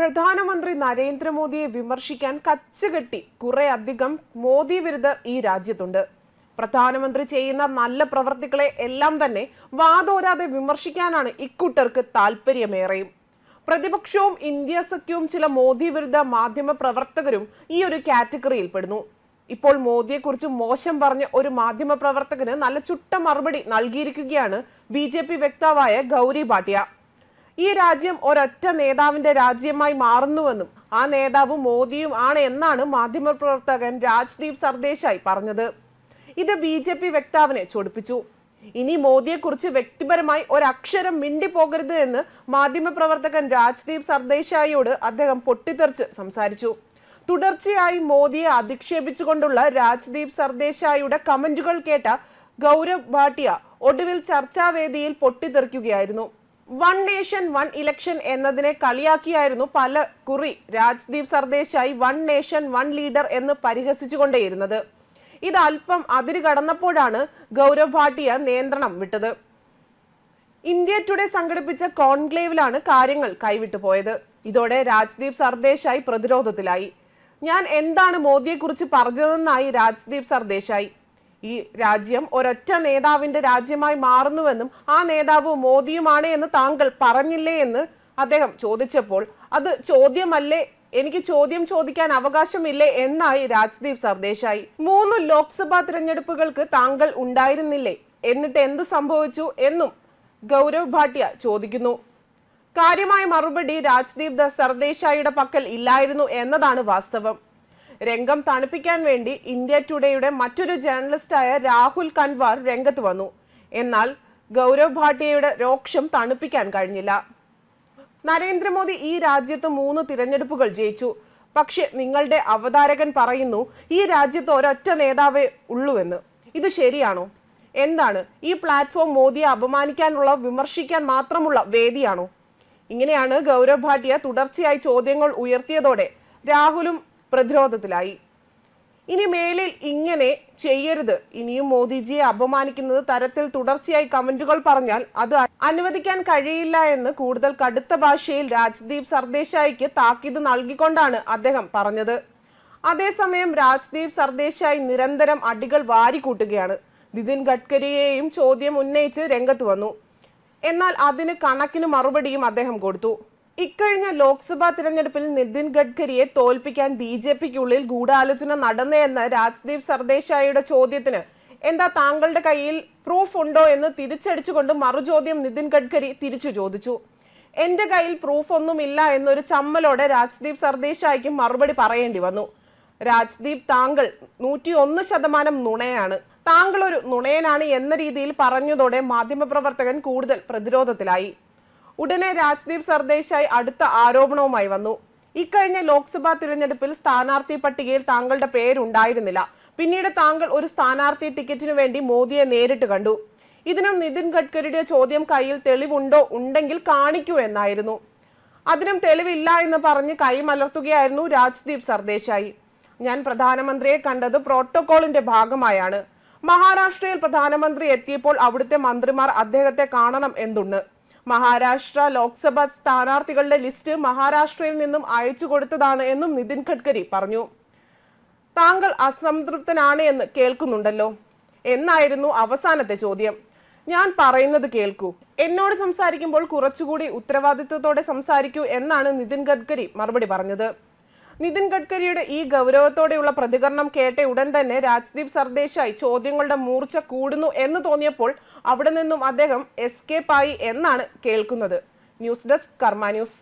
പ്രധാനമന്ത്രി നരേന്ദ്രമോദിയെ വിമർശിക്കാൻ കച്ചുകെട്ടി കുറെ അധികം മോദി വിരുദ്ധർ ഈ രാജ്യത്തുണ്ട്. പ്രധാനമന്ത്രി ചെയ്യുന്ന നല്ല പ്രവർത്തികളെ എല്ലാം തന്നെ വാതോരാതെ വിമർശിക്കാനാണ് ഇക്കൂട്ടർക്ക് താല്പര്യമേറെയും പ്രതിപക്ഷവും ഇന്ത്യ സഖ്യവും ചില മോദി വിരുദ്ധ മാധ്യമ പ്രവർത്തകരും ഈ ഒരു കാറ്റഗറിയിൽ പെടുന്നു ഇപ്പോൾ മോദിയെക്കുറിച്ച് മോശം പറഞ്ഞ ഒരു മാധ്യമ പ്രവർത്തകന് നല്ല ചുട്ട മറുപടി നൽകിയിരിക്കുകയാണ് ബി ജെ പി വക്താവായ ഗൗരി ഭാട്ടിയ. ഈ രാജ്യം ഒരൊറ്റ നേതാവിന്റെ രാജ്യമായി മാറുന്നുവെന്നും ആ നേതാവ് മോദിയും ആണ് എന്നാണ് മാധ്യമപ്രവർത്തകൻ രാജ്ദീപ് സർദേശായി പറഞ്ഞത്. ഇത് ബി ജെ പി വക്താവിനെ ചൊടിപ്പിച്ചു. ഇനി മോദിയെക്കുറിച്ച് വ്യക്തിപരമായി ഒരക്ഷരം മിണ്ടിപ്പോകരുത് എന്ന് മാധ്യമപ്രവർത്തകൻ രാജ്ദീപ് സർദേശായിയോട് അദ്ദേഹം പൊട്ടിത്തെറിച്ച് സംസാരിച്ചു. തുടർച്ചയായി മോദിയെ അധിക്ഷേപിച്ചുകൊണ്ടുള്ള രാജ്ദീപ് സർദേശായിയുടെ കമന്റുകൾ കേട്ട ഗൗരവ് ഭാട്ടിയ ഒടുവിൽ ചർച്ചാവേദിയിൽ പൊട്ടിത്തെറിക്കുകയായിരുന്നു. വൺ നേഷൻ വൺ ഇലക്ഷൻ എന്നതിനെ കളിയാക്കിയായിരുന്നു പല കുറി Rajdeep Sardesai one nation one leader എന്ന് പരിഹസിച്ചുകൊണ്ടേയിരുന്നത്. ഇത് അല്പം അതിര് കടന്നപ്പോഴാണ് ഗൗരവ് ഭാട്ടിയ നിയന്ത്രണം വിട്ടത്. ഇന്ത്യ ടുഡേ സംഘടിപ്പിച്ച കോൺക്ലേവിലാണ് കാര്യങ്ങൾ കൈവിട്ടു പോയത്. ഇതോടെ രാജ്ദീപ് സർദേശായി പ്രതിരോധത്തിലായി. ഞാൻ എന്താണ് മോദിയെക്കുറിച്ച് പറഞ്ഞതെന്നായി രാജ്ദീപ് സർദേശായി. ഈ രാജ്യം ഒരൊറ്റ നേതാവിന്റെ രാജ്യമായി മാറുന്നുവെന്നും ആ നേതാവ് മോദിയുമാണ് എന്ന് താങ്കൾ പറഞ്ഞില്ലേ എന്ന് അദ്ദേഹം ചോദിച്ചപ്പോൾ അത് ചോദ്യമല്ലേ? എനിക്ക് ചോദ്യം ചോദിക്കാൻ അവകാശമില്ലേ എന്നായി രാജ്ദീപ് സർദേശായി. മൂന്ന് ലോക്സഭാ തിരഞ്ഞെടുപ്പുകൾക്ക് താങ്കൾ ഉണ്ടായിരുന്നില്ലേ? എന്നിട്ട് എന്ത് സംഭവിച്ചു എന്നും ഗൗരവ് ഭാട്ടിയ ചോദിക്കുന്നു. കാര്യമായ മറുപടി രാജ്ദീപ് സർദേശായിയുടെ പക്കൽ ഇല്ലായിരുന്നു എന്നതാണ് വാസ്തവം. രംഗം തണുപ്പിക്കാൻ വേണ്ടി ഇന്ത്യ ടുഡേയുടെ മറ്റൊരു ജേർണലിസ്റ്റായ രാഹുൽ കൻവാർ രംഗത്ത് വന്നു. എന്നാൽ ഗൗരവ് ഭാട്ടിയയുടെ രോക്ഷം തണുപ്പിക്കാൻ കഴിഞ്ഞില്ല. നരേന്ദ്രമോദി ഈ രാജ്യത്ത് മൂന്ന് തിരഞ്ഞെടുപ്പുകൾ ജയിച്ചു. പക്ഷെ നിങ്ങളുടെ അവതാരകൻ പറയുന്നു ഈ രാജ്യത്ത് ഒരൊറ്റ നേതാവേ ഉള്ളൂവെന്ന്. ഇത് ശരിയാണോ? എന്താണ്? ഈ പ്ലാറ്റ്ഫോം മോദിയെ അപമാനിക്കാനുള്ള വിമർശിക്കാൻ മാത്രമുള്ള വേദിയാണോ? ഇങ്ങനെയാണ് ഗൗരവ് ഭാട്ടിയ തുടർച്ചയായി ചോദ്യങ്ങൾ ഉയർത്തിയതോടെ രാഹുലും പ്രതിരോധത്തിലായി. ഇനി മേലിൽ ഇങ്ങനെ ചെയ്യരുത്. ഇനിയും മോദിജിയെ അപമാനിക്കുന്നത് തരത്തിൽ തുടർച്ചയായി കമന്റുകൾ പറഞ്ഞാൽ അത് അനുവദിക്കാൻ കഴിയില്ല എന്ന് കൂടുതൽ കടുത്ത ഭാഷയിൽ രാജ്ദീപ് സർദേശായിക്ക് താക്കീത് നൽകിക്കൊണ്ടാണ് അദ്ദേഹം പറഞ്ഞത്. അതേസമയം രാജ്ദീപ് സർദേശായി നിരന്തരം അടികൾ വാരിക്കൂട്ടുകയാണ്. നിതിൻ ഗഡ്കരിയെയും ചോദ്യം ഉന്നയിച്ച് രംഗത്ത് വന്നു. എന്നാൽ അതിന് കണക്കിന് മറുപടിയും അദ്ദേഹം കൊടുത്തു. ഇക്കഴിഞ്ഞ ലോക്സഭാ തിരഞ്ഞെടുപ്പിൽ നിതിൻ ഗഡ്കരിയെ തോൽപ്പിക്കാൻ ബി ജെ പിക്കുള്ളിൽ ഗൂഢാലോചന നടന്നേയെന്ന രാജ്ദീപ് സർദേശായിയുടെ ചോദ്യത്തിന്. എന്താ താങ്കളുടെ കയ്യിൽ പ്രൂഫ് ഉണ്ടോ എന്ന് തിരിച്ചടിച്ചുകൊണ്ട് മറുചോദ്യം നിതിൻ ഗഡ്കരി തിരിച്ചു ചോദിച്ചു. എന്റെ കയ്യിൽ പ്രൂഫ് ഒന്നുമില്ല എന്നൊരു ചമ്മലോടെ രാജ്ദീപ് സർദേശായിക്ക് മറുപടി പറയേണ്ടി വന്നു. രാജ്ദീപ് താങ്കൾ നൂറ്റി ഒന്ന് ശതമാനം നുണയാണ്. താങ്കൾ ഒരു നുണയനാണ് എന്ന രീതിയിൽ പറഞ്ഞതോടെ മാധ്യമപ്രവർത്തകൻ കൂടുതൽ പ്രതിരോധത്തിലായി. ഉടനെ രാജ്ദീപ് സർദേശായി അടുത്ത ആരോപണവുമായി വന്നു. ഇക്കഴിഞ്ഞ ലോക്സഭാ തിരഞ്ഞെടുപ്പിൽ സ്ഥാനാർത്ഥി പട്ടികയിൽ താങ്കളുടെ പേരുണ്ടായിരുന്നില്ല. പിന്നീട് താങ്കൾ ഒരു സ്ഥാനാർത്ഥി ടിക്കറ്റിനു വേണ്ടി മോദിയെ നേരിട്ട് കണ്ടു. ഇതിനും നിതിൻ ഗഡ്കരിയുടെ ചോദ്യം കയ്യിൽ തെളിവുണ്ടോ ഉണ്ടെങ്കിൽ കാണിക്കൂ എന്നായിരുന്നു. അതിനും തെളിവില്ല എന്ന് പറഞ്ഞ് കൈമലർത്തുകയായിരുന്നു രാജ്ദീപ് സർദേശായി. ഞാൻ പ്രധാനമന്ത്രിയെ കണ്ടത് പ്രോട്ടോകോളിന്റെ ഭാഗമായാണ്. മഹാരാഷ്ട്രയിൽ പ്രധാനമന്ത്രി എത്തിയപ്പോൾ അവിടുത്തെ മന്ത്രിമാർ അദ്ദേഹത്തെ കാണണം എന്തുണ്ട്? മഹാരാഷ്ട്ര ലോക്സഭ സ്ഥാനാർത്ഥികളുടെ ലിസ്റ്റ് മഹാരാഷ്ട്രയിൽ നിന്നും അയച്ചു കൊടുത്തതാണ് എന്നും നിതിൻ ഗഡ്കരി പറഞ്ഞു. താങ്കൾ അസംതൃപ്തനാണ് എന്ന് കേൾക്കുന്നുണ്ടല്ലോ. എന്നായിരുന്നു അവസാനത്തെ ചോദ്യം. ഞാൻ പറയുന്നത് കേൾക്കൂ. എന്നോട് സംസാരിക്കുമ്പോൾ കുറച്ചുകൂടി ഉത്തരവാദിത്വത്തോടെ സംസാരിക്കൂ എന്നാണ് നിതിൻ ഗഡ്കരി മറുപടി പറഞ്ഞത്. നിതിൻ ഗഡ്കരിയുടെ ഈ ഗൗരവത്തോടെയുള്ള പ്രതികരണം കേട്ട ഉടൻ തന്നെ രാജ്ദീപ് സർദേശായി ചോദ്യങ്ങളുടെ മൂർച്ച കൂടുന്നു എന്ന് തോന്നിയപ്പോൾ അവിടെ നിന്നും അദ്ദേഹം എസ്കേപ്പായി എന്നാണ് കേൾക്കുന്നത്. News desk Karma news.